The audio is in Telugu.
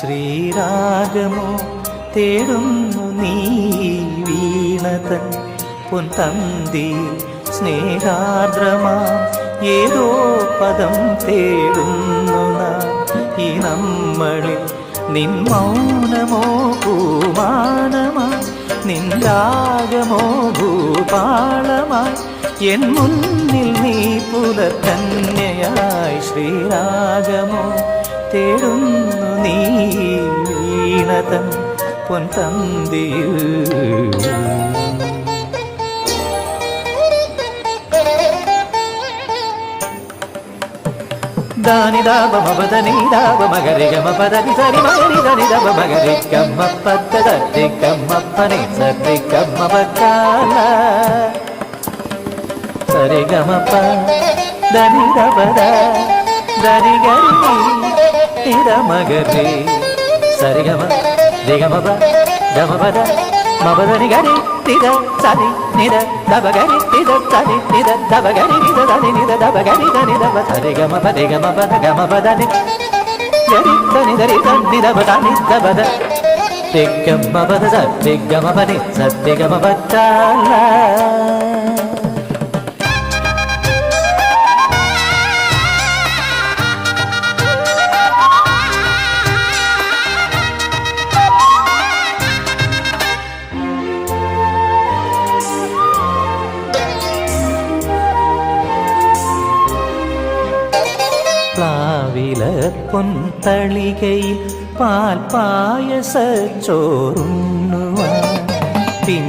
ശ്രീരാഗമോ തേടുന്നു നീ വീണതൻ പൊൻതന്തി സ്നേഹാദ്രമാ ഏതോ പദം തേടുന്നു നാം. ഈ നമ്മളിൽ നിൻ മൗനമോ ഭൂമാനമാ നിൻ രാഗമോ ഭൂപാളമായി എൻ മുന്നിൽ നീ പുലത്തന്നെയായി ശ്രീരാഗമോ തേടുന്നു ಭಾರತಂ ಪೊಂತಂದಿಯು దాని దాబ మదని దాబ మగరి గమ పదని సరి మగరి దని దబ మగరి గమ్మ పద్ద దద్ది గమ్మ పని సరి గమ్మ బకాల సరి గమ ప దని దబద దని గరి నిర మగరి సరి గమ దిగమ ప గమ పద మబదని గరి నిద సరి నిద దబ గరి నిద సరి నిద దబ గరి నిద దని నిద దబ గరి దని దబ సరి గమ పది గమ పద గమ పదని గరి దని దరి దని దబ దని దబ ద దిగ్గమ పద సత్తిగమ పని సత్తిగమ పచ్చాల പ്ലാവില പൊൻതളികയിൽ പാൽപായസ ചോറുണ്ണുവാൻ പിൻ